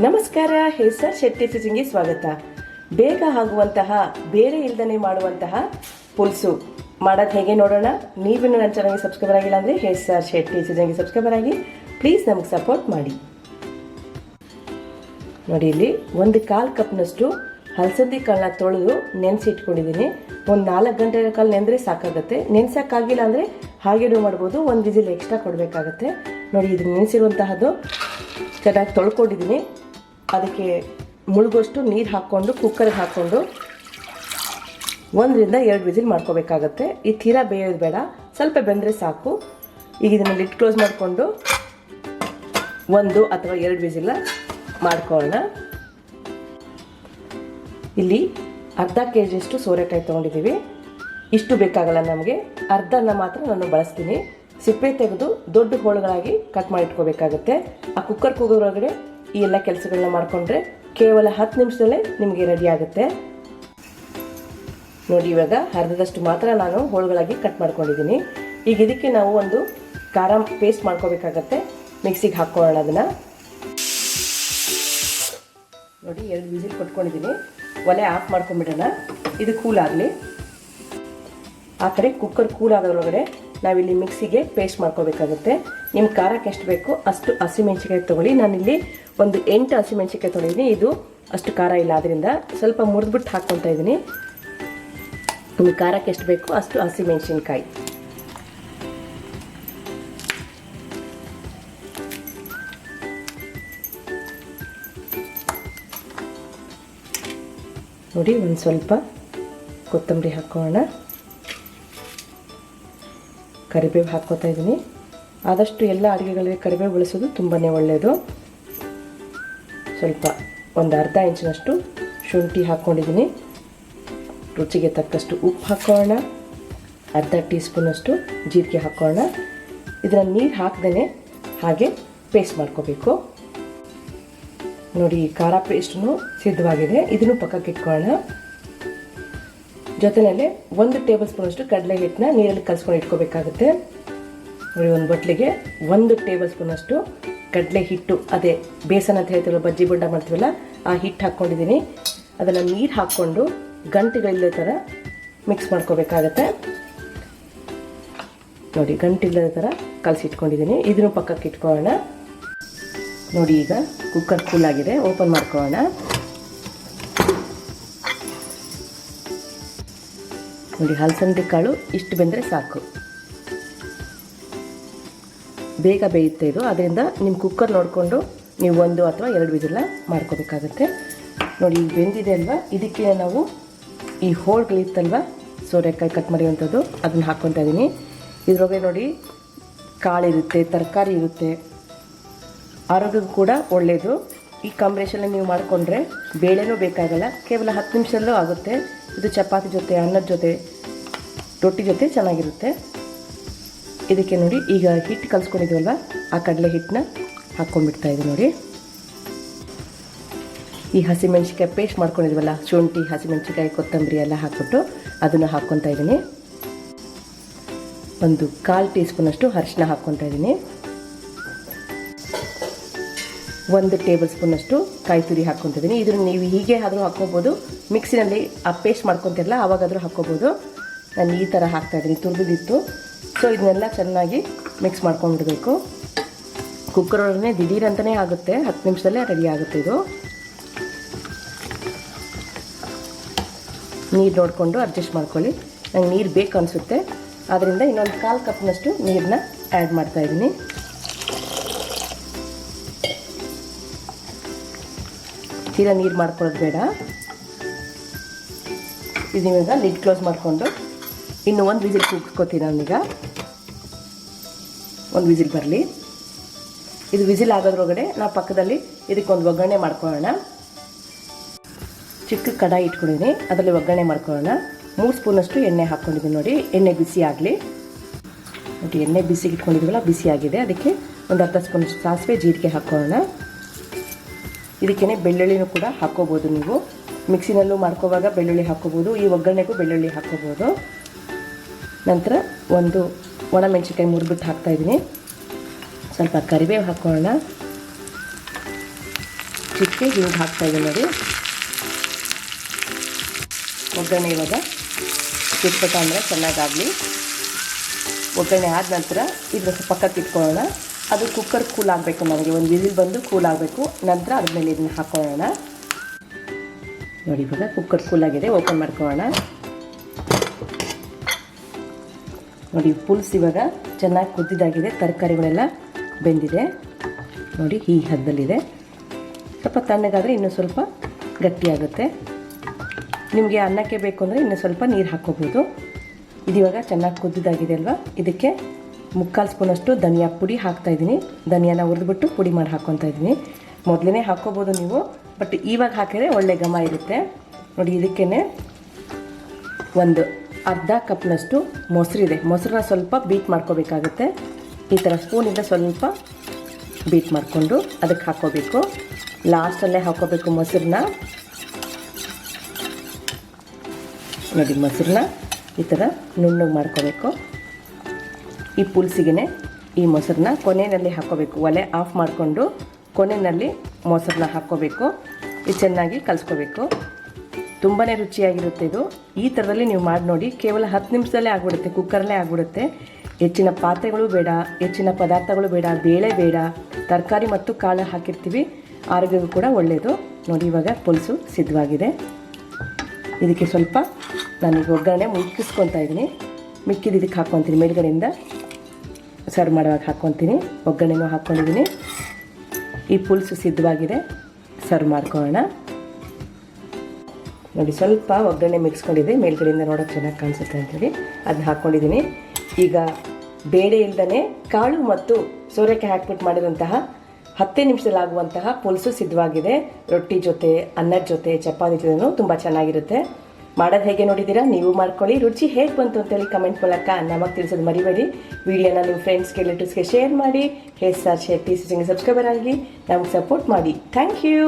ನಮಸ್ಕಾರ ಹೆಸರ್ ಶೆಟ್ಟಿ ಸಿಜಿಂಗೆ ಸ್ವಾಗತ. ಬೇಗ ಆಗುವಂತಹ, ಬೇರೆ ಇಲ್ದನೆ ಮಾಡುವಂತಹ ಪುಲ್ಸು. ಮಾಡೋದು ಹೇಗೆ ನೋಡೋಣ? ನೀವು ನನ್ನ ಚಾನಲ್ಗೆ ಸಬ್ಸ್ಕ್ರೈಬರ್ ಆಗಿಲ್ಲ ಅಂದರೆ ಹೆಸರ್ ಶೆಟ್ಟಿ ಸಿಜಂಗಿ ಸಬ್ಸ್ಕ್ರೈಬರ್ ಆಗಿ. ಪ್ಲೀಸ್ ನಮಗೆ ಸಪೋರ್ಟ್ ಮಾಡಿ. ನೋಡಿ ಇಲ್ಲಿ, ಒಂದು ಕಾಲು ಕಪ್ನಷ್ಟು ಹಲಸಂದಿ ಕಾಳನ್ನ ತೊಳೆದು ನೆನೆಸಿಟ್ಕೊಂಡಿದ್ದೀನಿ ಒಂದು ನಾಲ್ಕು ಗಂಟೆ ಕಾಲ ನೆನೆದ್ರೆ ಸಾಕಾಗುತ್ತೆ. ನೆನೆಸೋಕ್ಕಾಗಿಲ್ಲ ಅಂದರೆ ಹಾಗೆ ಡೂ ಮಾಡ್ಬೋದು. ಒಂದು ವಿಸಿಲ್ ಎಕ್ಸ್ಟ್ರಾ ಕೊಡಬೇಕಾಗತ್ತೆ. ನೋಡಿ, ಇದು ನೆನೆಸಿರುವಂತಹದ್ದು ಚೆನ್ನಾಗಿ ತೊಳ್ಕೊಂಡಿದ್ದೀನಿ ಅದಕ್ಕೆ ಮುಳುಗೋಷ್ಟು ನೀರು ಹಾಕ್ಕೊಂಡು ಕುಕ್ಕರ್ಗೆ ಹಾಕ್ಕೊಂಡು ಒಂದರಿಂದ ಎರಡು ವಿಸಿಲ್ ಮಾಡ್ಕೋಬೇಕಾಗತ್ತೆ. ಈ ತೀರಾ ಬೇಯೋದು ಬೇಡ. ಸ್ವಲ್ಪ ಬೆಂದರೆ ಸಾಕು. ಈಗ ಇದನ್ನು ಲಿಟ್ ಕ್ಲೋಸ್ ಮಾಡಿಕೊಂಡು ಒಂದು ಅಥವಾ ಎರಡು ವಿಸಿಲ ಮಾಡ್ಕೊಳ್ಳೋಣ. ಇಲ್ಲಿ ಅರ್ಧ ಕೆ ಜಿಯಷ್ಟು ಸೋರೆಕಾಯಿ ತೊಗೊಂಡಿದ್ದೀವಿ. ಇಷ್ಟು ಬೇಕಾಗಲ್ಲ ನಮಗೆ. ಅರ್ಧನ ಮಾತ್ರ ನಾನು ಬಳಸ್ತೀನಿ. ಸಿಪ್ಪೆ ತೆಗೆದು ದೊಡ್ಡ ಹೋಳುಗಳಾಗಿ ಕಟ್ ಮಾಡಿ ಇಟ್ಕೋಬೇಕಾಗುತ್ತೆ. ಆ ಕುಕ್ಕರ್ ಕೂಗೋದ್ರೊಳಗಡೆ ಈ ಎಲ್ಲ ಕೆಲಸಗಳನ್ನ ಮಾಡಿಕೊಂಡ್ರೆ ಕೇವಲ ಹತ್ತು ನಿಮಿಷದಲ್ಲೇ ನಿಮಗೆ ರೆಡಿ ಆಗುತ್ತೆ. ನೋಡಿ ಇವಾಗ ಅರ್ಧದಷ್ಟು ಮಾತ್ರ ನಾನು ಹೋಳುಗಳಾಗಿ ಕಟ್ ಮಾಡ್ಕೊಂಡಿದ್ದೀನಿ. ಈಗ ಇದಕ್ಕೆ ನಾವು ಒಂದು ಖಾರ ಪೇಸ್ಟ್ ಮಾಡ್ಕೋಬೇಕಾಗತ್ತೆ. ಮಿಕ್ಸಿಗೆ ಹಾಕ್ಕೊಳ್ಳೋಣ ಅದನ್ನು. ನೋಡಿ ಎರಡು ವಿಸಿಲ್ ಕೊಟ್ಕೊಂಡಿದ್ದೀನಿ. ಒಲೆ ಆಫ್ ಮಾಡ್ಕೊಂಬಿಡೋಣ. ಇದು ಕೂಲ್ ಆಗಲಿ. ಆ ಕಡೆ ಕುಕ್ಕರ್ ಕೂಲ್ ಆಗೋದ್ರೊಳಗಡೆ ನಾವಿಲ್ಲಿ ಮಿಕ್ಸಿಗೆ ಪೇಸ್ಟ್ ಮಾಡ್ಕೋಬೇಕಾಗುತ್ತೆ. ನಿಮ್ಮ ಖಾರಕ್ಕೆ ಎಷ್ಟು ಬೇಕು ಅಷ್ಟು ಹಸಿಮೆಣ್ಸಿಕಾಯಿ ತೊಗೊಳ್ಳಿ. ನಾನಿಲ್ಲಿ ಒಂದು ಎಂಟು ಹಸಿಮೆಣ್ಸಿಕಾಯಿ ತೊಗೊಂಡಿದ್ದೀನಿ. ಇದು ಅಷ್ಟು ಖಾರ ಇಲ್ಲ ಅದರಿಂದ ಸ್ವಲ್ಪ ಮುರಿದ್ಬಿಟ್ಟು ಹಾಕ್ಕೊತಾ ಇದ್ದೀನಿ. ನಿಮಗೆ ಖಾರಕ್ಕೆ ಎಷ್ಟು ಬೇಕು ಅಷ್ಟು ಹಸಿಮೆಣ್ಸಿನ್ಕಾಯಿ ನೋಡಿ, ಒಂದು ಸ್ವಲ್ಪ ಕೊತ್ತಂಬರಿ ಹಾಕೋಣ. ಕರಿಬೇವು ಹಾಕ್ಕೋತಾ ಇದ್ದೀನಿ. ಆದಷ್ಟು ಎಲ್ಲ ಅಡುಗೆಗಳಿಗೆ ಕರಿಬೇವು ಬಳಸೋದು ತುಂಬಾ ಒಳ್ಳೆಯದು ಸ್ವಲ್ಪ ಒಂದು ಅರ್ಧ ಇಂಚಿನಷ್ಟು ಶುಂಠಿ ಹಾಕ್ಕೊಂಡಿದ್ದೀನಿ ರುಚಿಗೆ ತಕ್ಕಷ್ಟು ಉಪ್ಪು ಹಾಕೋಣ. ಅರ್ಧ ಟೀ ಸ್ಪೂನಷ್ಟು ಜೀರಿಗೆ ಹಾಕೋಣ. ಇದನ್ನು ನೀರು ಹಾಕ್ದೇ ಹಾಗೆ ಪೇಸ್ಟ್ ಮಾಡ್ಕೋಬೇಕು. ನೋಡಿ, ಖಾರ ಪೇಸ್ಟು ಸಿದ್ಧವಾಗಿದೆ. ಇದನ್ನು ಪಕ್ಕಕ್ಕೆ ಇಟ್ಕೊಳ್ಳೋಣ. ಜೊತೆಯಲ್ಲೇ ಒಂದು ಟೇಬಲ್ ಸ್ಪೂನಷ್ಟು ಕಡಲೆ ಹಿಟ್ಟನ್ನ ನೀರಲ್ಲಿ ಕಲಿಸ್ಕೊಂಡು ಇಟ್ಕೋಬೇಕಾಗುತ್ತೆ. ನೋಡಿ, ಒಂದು ಬಟ್ಲಿಗೆ ಒಂದು ಟೇಬಲ್ ಸ್ಪೂನಷ್ಟು ಕಡಲೆ ಹಿಟ್ಟು, ಅದೇ ಬೇಸನ್ ಅಂತ ಹೇಳ್ತೀವಲ್ಲ, ಬಜ್ಜಿ ಬೊಂಡ ಮಾಡ್ತೀವಲ್ಲ, ಆ ಹಿಟ್ಟು ಹಾಕ್ಕೊಂಡಿದ್ದೀನಿ. ಅದನ್ನು ನೀರು ಹಾಕ್ಕೊಂಡು ಗಂಟೆಗಳಿಲ್ಲದ ಥರ ಮಿಕ್ಸ್ ಮಾಡ್ಕೋಬೇಕಾಗತ್ತೆ. ನೋಡಿ ಗಂಟಿಲ್ಲದ ಥರ ಕಲಸಿಟ್ಕೊಂಡಿದ್ದೀನಿ. ಇದನ್ನು ಪಕ್ಕಕ್ಕೆ ಇಟ್ಕೊಳ್ಳೋಣ. ನೋಡಿ, ಈಗ ಕುಕ್ಕರ್ ಫುಲ್ ಆಗಿದೆ ಓಪನ್ ಮಾಡ್ಕೊಳ್ಳೋಣ. ನೋಡಿ, ಹಲಸಂದಿ ಕಾಳು ಇಷ್ಟು ಬೆಂದರೆ ಸಾಕು. ಬೇಗ ಬೇಯುತ್ತೆ ಇದು. ಅದರಿಂದ ನಿಮ್ಮ ಕುಕ್ಕರ್ ನೋಡಿಕೊಂಡು ನೀವು ಒಂದು ಅಥವಾ ಎರಡು ವಿಧಿಲ್ಲ ಮಾಡ್ಕೋಬೇಕಾಗುತ್ತೆ. ನೋಡಿ, ಈಗ ಬೆಂದಿದೆ ಅಲ್ವಾ? ಇದಕ್ಕೆ ನಾವು ಈ ಹೋಳ್ಗಳಿತ್ತಲ್ವ ಸೋರೆಕಾಯಿ ಕಟ್ ಮಾಡಿರುವಂಥದ್ದು, ಅದನ್ನು ಹಾಕ್ಕೊತಾ ಇದ್ದೀನಿ ಇದರೊಳಗೆ ನೋಡಿ ಕಾಳಿರುತ್ತೆ ತರಕಾರಿ ಇರುತ್ತೆ. ಆರೋಗ್ಯಕ್ಕೂ ಕೂಡ ಒಳ್ಳೆಯದು ಈ ಕಾಂಬಿನೇಷನ್ ನೀವು ಮಾಡಿಕೊಂಡ್ರೆ ಬೇಳೆನೂ ಬೇಕಾಗಲ್ಲ. ಕೇವಲ ಹತ್ತು ನಿಮಿಷದಲ್ಲೂ ಆಗುತ್ತೆ. ಇದು ಚಪಾತಿ ಜೊತೆ, ಅನ್ನದ ಜೊತೆ, ರೊಟ್ಟಿ ಜೊತೆ ಚೆನ್ನಾಗಿರುತ್ತೆ. ಇದಕ್ಕೆ ನೋಡಿ, ಈಗ ಹಿಟ್ಟು ಕಲಿಸ್ಕೊಂಡಿದ್ದೀವಲ್ವ ಆ ಕಡಲೆ ಹಿಟ್ಟನ್ನ ಹಾಕ್ಕೊಂಡ್ಬಿಡ್ತಾ ಇದೆ ನೋಡಿ. ಈ ಹಸಿಮೆಣ್ಸಿಕಾಯಿ ಪೇಸ್ಟ್ ಮಾಡ್ಕೊಂಡಿದ್ವಲ್ಲ, ಶುಂಠಿ ಹಸಿಮೆಣ್ಸಿಕಾಯಿ ಕೊತ್ತಂಬರಿ ಎಲ್ಲ ಹಾಕ್ಬಿಟ್ಟು ಅದನ್ನು ಹಾಕ್ಕೊತಾ ಇದ್ದೀನಿ. ಒಂದು ಕಾಲು ಟೀ ಸ್ಪೂನಷ್ಟು ಅರಿಶಿನ ಹಾಕ್ಕೊತಾ ಇದ್ದೀನಿ. ಒಂದು ಟೇಬಲ್ ಸ್ಪೂನಷ್ಟು ಕಾಯಿ ತುರಿ ಹಾಕ್ಕೊತಿದ್ದೀನಿ ಇದನ್ನು ನೀವು ಹೀಗೆ ಆದರೂ ಹಾಕ್ಕೋಬೋದು. ಮಿಕ್ಸಿನಲ್ಲಿ ಆ ಪೇಸ್ಟ್ ಮಾಡ್ಕೊತಿರಲ್ಲ, ಆವಾಗಾದರೂ ಹಾಕ್ಕೋಬೋದು. ನಾನು ಈ ಥರ ಹಾಕ್ತಾಯಿದ್ದೀನಿ ತುರಿದಿತ್ತು ಸೊ ಇದನ್ನೆಲ್ಲ ಚೆನ್ನಾಗಿ ಮಿಕ್ಸ್ ಮಾಡ್ಕೊಂಡ್ಬಿಡ್ಬೇಕು. ಕುಕ್ಕರ್ ಒಳಗೆ ದಿಢೀರ್ ಅಂತಲೇ ಆಗುತ್ತೆ. ಹತ್ತು ನಿಮಿಷದಲ್ಲೇ ರೆಡಿ ಆಗುತ್ತೆ ಇದು. ನೀರು ನೋಡಿಕೊಂಡು ಅಡ್ಜಸ್ಟ್ ಮಾಡ್ಕೊಳ್ಳಿ. ನಂಗೆ ನೀರು ಬೇಕು ಅನಿಸುತ್ತೆ. ಆದ್ದರಿಂದ ಇನ್ನೊಂದು ಕಾಲು ಕಪ್ನಷ್ಟು ನೀರನ್ನ ಆ್ಯಡ್ ಮಾಡ್ತಾಯಿದ್ದೀನಿ ತೀರಾ ನೀರು ಮಾಡ್ಕೊಳ್ಳೋದು ಬೇಡ. ಇದು ಇವಾಗ ಲಿಡ್ ಕ್ಲೋಸ್ ಮಾಡಿಕೊಂಡು ಇನ್ನು ಒಂದು ವಿಸಿಲ್ ಕೂಗಿಸ್ಕೋತೀನಿ ನಾನೀಗ. ಒಂದು ವಿಸಿಲ್ ಬರಲಿ. ಇದು ವಿಸಿಲ್ ಆಗೋದ್ರೊಳಗಡೆ ನಾವು ಪಕ್ಕದಲ್ಲಿ ಇದಕ್ಕೊಂದು ಒಗ್ಗರಣೆ ಮಾಡ್ಕೊಳ್ಳೋಣ. ಚಿಕ್ಕ ಕಡಾಯಿ ಇಟ್ಕೊಂಡಿದ್ದೀನಿ, ಅದರಲ್ಲಿ ಒಗ್ಗರಣೆ ಮಾಡ್ಕೊಳ್ಳೋಣ. ಮೂರು ಸ್ಪೂನಷ್ಟು ಎಣ್ಣೆ ಹಾಕ್ಕೊಂಡಿದ್ದೀನಿ ನೋಡಿ, ಎಣ್ಣೆ ಬಿಸಿ ಆಗಲಿ. ನೋಡಿ, ಎಣ್ಣೆ ಬಿಸಿ ಇಟ್ಕೊಂಡಿದ್ದೀವಲ್ಲ, ಬಿಸಿ ಆಗಿದೆ. ಅದಕ್ಕೆ ಒಂದು ಅರ್ಧ ಸ್ಪೂನಷ್ಟು ಸಾಸಿವೆ ಜೀರಿಗೆ ಹಾಕ್ಕೊಳ್ಳೋಣ. ಇದಕ್ಕೇನೆ ಬೆಳ್ಳುಳ್ಳಿನೂ ಕೂಡ ಹಾಕ್ಕೋಬೋದು ನೀವು. ಮಿಕ್ಸಿನಲ್ಲೂ ಮಾಡ್ಕೋವಾಗ ಬೆಳ್ಳುಳ್ಳಿ ಹಾಕ್ಕೋಬೋದು, ಈ ಒಗ್ಗರಣೆಗೂ ಬೆಳ್ಳುಳ್ಳಿ ಹಾಕ್ಕೋಬೋದು. ನಂತರ ಒಂದು ಒಣಮೆಣ್ಸಿಕಾಯಿ ಮುರಿದ್ಬಿಟ್ಟು ಹಾಕ್ತಾಯಿದ್ದೀನಿ ಸ್ವಲ್ಪ ಕರಿಬೇವು ಹಾಕ್ಕೊಳ್ಳೋಣ ಚಿಕ್ಕೆ ಹಿಂಗೆ ಹಾಕ್ತಾಯಿದ್ದೀನಿ ನೋಡಿ. ಒಗ್ಗರಣೆ ಇವಾಗ ಚಿಟ್ಪಟ ಅಂದರೆ ಚೆನ್ನಾಗಾಗಲಿ. ಒಗ್ಗರಣೆ ಆದ ನಂತರ ಇದ್ರ ಪಕ್ಕಕ್ಕೆ ಇಟ್ಕೊಳ್ಳೋಣ. ಅದು ಕುಕ್ಕರ್ ಕೂಲ್ ಆಗಬೇಕು ನನಗೆ ಒಂದು ವಿಸಿಲ್ ಬಂದು ಕೂಲ್ ಆಗಬೇಕು. ನಂತರ ಅದ್ರ ಮೇಲೆ ಇದನ್ನ ಹಾಕ್ಕೊಳ್ಳೋಣ ನೋಡಿ ಇವಾಗ ಕುಕ್ಕರ್ ಕೂಲ್ ಆಗಿದೆ. ಓಪನ್ ಮಾಡ್ಕೊಳ್ಳೋಣ. ನೋಡಿ, ಪುಲ್ಸ್ ಇವಾಗ ಚೆನ್ನಾಗಿ ಕುದ್ದಿದ್ದಾಗಿದೆ, ತರಕಾರಿಗಳೆಲ್ಲ ಬೆಂದಿದೆ. ನೋಡಿ, ಈ ಹದ್ದಲ್ಲಿದೆ ಸ್ವಲ್ಪ ತಣ್ಣಗಾದರೆ ಇನ್ನೂ ಸ್ವಲ್ಪ ಗಟ್ಟಿಯಾಗುತ್ತೆ. ನಿಮಗೆ ಅನ್ನಕ್ಕೆ ಬೇಕು ಅಂದರೆ ಇನ್ನೂ ಸ್ವಲ್ಪ ನೀರು ಹಾಕ್ಕೋಬೋದು. ಇದಿವಾಗ ಚೆನ್ನಾಗಿ ಕುದ್ದಿದ್ದಾಗಿದೆ ಅಲ್ವಾ? ಇದಕ್ಕೆ ಮುಕ್ಕಾಲು ಸ್ಪೂನಷ್ಟು ಧನಿಯಾ ಪುಡಿ ಹಾಕ್ತಾಯಿದ್ದೀನಿ ಧನಿಯಾನ ಹುರಿದ್ಬಿಟ್ಟು ಪುಡಿ ಮಾಡಿ ಹಾಕ್ಕೊತಾ ಇದ್ದೀನಿ. ಮೊದಲೇ ಹಾಕ್ಕೋಬೋದು ನೀವು, ಬಟ್ ಇವಾಗ ಹಾಕಿದರೆ ಒಳ್ಳೆ ಘಮ ಇರುತ್ತೆ. ನೋಡಿ ಇದಕ್ಕೇ ಒಂದು ಅರ್ಧ ಕಪ್ನಷ್ಟು ಮೊಸರಿದೆ ಮೊಸರನ್ನ ಸ್ವಲ್ಪ ಬೀಟ್ ಮಾಡ್ಕೋಬೇಕಾಗುತ್ತೆ. ಈ ಥರ ಸ್ಪೂನಿಂದ ಸ್ವಲ್ಪ ಬೀಟ್ ಮಾಡಿಕೊಂಡು ಅದಕ್ಕೆ ಹಾಕ್ಕೋಬೇಕು. ಲಾಸ್ಟಲ್ಲೇ ಹಾಕ್ಕೋಬೇಕು ಮೊಸರನ್ನ. ನೋಡಿ ಮೊಸರನ್ನ ಈ ಥರ ನುಣ್ಣಗೆ ಮಾಡ್ಕೋಬೇಕು. ಈ ಪುಲ್ಸಿಗೆ ಈ ಮೊಸರನ್ನ ಕೊನೆಯಲ್ಲಿ ಹಾಕೋಬೇಕು ಒಲೆ ಆಫ್ ಮಾಡಿಕೊಂಡು ಕೊನೆಯಲ್ಲಿ ಮೊಸರನ್ನ ಹಾಕ್ಕೋಬೇಕು. ಇದು ಚೆನ್ನಾಗಿ ಕಲಿಸ್ಕೋಬೇಕು. ತುಂಬಾ ರುಚಿಯಾಗಿರುತ್ತೆ ಇದು. ಈ ಥರದಲ್ಲಿ ನೀವು ಮಾಡಿ ನೋಡಿ, ಕೇವಲ ಹತ್ತು ನಿಮಿಷದಲ್ಲೇ ಆಗ್ಬಿಡುತ್ತೆ ಕುಕ್ಕರಲ್ಲೇ ಆಗ್ಬಿಡುತ್ತೆ. ಹೆಚ್ಚಿನ ಪಾತ್ರೆಗಳು ಬೇಡ, ಹೆಚ್ಚಿನ ಪದಾರ್ಥಗಳು ಬೇಡ, ಬೇಳೆ ಬೇಡ, ತರಕಾರಿ ಮತ್ತು ಕಾಳು ಹಾಕಿರ್ತೀವಿ. ಆರೋಗ್ಯಕ್ಕೂ ಕೂಡ ಒಳ್ಳೆಯದು ನೋಡಿ, ಇವಾಗ ಪುಲ್ಸು ಸಿದ್ಧವಾಗಿದೆ. ಇದಕ್ಕೆ ಸ್ವಲ್ಪ ನಾನು ಒಗ್ಗರಣೆ ಮುಕ್ಕಿಸ್ಕೊತಾ ಇದ್ದೀನಿ. ಮಿಕ್ಕಿದ ಇದಕ್ಕೆ ಹಾಕ್ಕೊತೀನಿ, ಮೇಲ್ಗಡೆಯಿಂದ ಸರ್ವ್ ಮಾಡುವಾಗ ಹಾಕ್ಕೊತೀನಿ. ಒಗ್ಗರಣೆನೂ ಹಾಕ್ಕೊಂಡಿದ್ದೀನಿ. ಈ ಪುಲ್ಸು ಸಿದ್ಧವಾಗಿದೆ. ಸರ್ವ್ ಮಾಡ್ಕೊಳ್ಳೋಣ. ನೋಡಿ ಸ್ವಲ್ಪ ಒಗ್ಗರಣೆ ಮಿಕ್ಸ್ಕೊಂಡಿದೆ ಮೇಲ್ಗಡೆಯಿಂದ ನೋಡೋಕ್ಕೆ ಚೆನ್ನಾಗಿ ಕಾಣಿಸುತ್ತೆ ಅಂತೇಳಿ. ಅದನ್ನ ಹಾಕ್ಕೊಂಡಿದ್ದೀನಿ ಈಗ ಬೇಳೆ ಇಲ್ದೇ ಕಾಳು ಮತ್ತು ಸೋರೆಕಾಯಿ ಹಾಕ್ಬಿಟ್ಟು ಮಾಡಿದಂತಹ ಹತ್ತೇ ನಿಮಿಷದಲ್ಲಿ ಆಗುವಂತಹ ಪುಲ್ಸು ಸಿದ್ಧವಾಗಿದೆ. ರೊಟ್ಟಿ ಜೊತೆ ಅನ್ನದ ಜೊತೆ, ಚಪಾತಿ ಜೊತೆನೂ ತುಂಬ ಚೆನ್ನಾಗಿರುತ್ತೆ. ಮಾಡೋದು ಹೇಗೆ ನೋಡಿದ್ದೀರಾ? ನೀವು ಮಾಡ್ಕೊಳ್ಳಿ. ರುಚಿ ಹೇಗೆ ಬಂತು ಅಂತೇಳಿ ಕಮೆಂಟ್ ಮೂಲಕ ನಮಗೆ ತಿಳಿಸೋದು ಮರಿಬೇಡಿ. ವಿಡಿಯೋನ ನಿಮ್ಮ ಫ್ರೆಂಡ್ಸ್ಗೆ ರಿಲೇಟಿವ್ಸ್ಗೆ ಶೇರ್ ಮಾಡಿ. ಹೇಸ್ ಸರ್ ಶೇರ್ ಟಿ ಸಿ ಸಬ್ಸ್ಕ್ರೈಬರ್ ಆಗಿ ನಮಗೆ ಸಪೋರ್ಟ್ ಮಾಡಿ. Thank you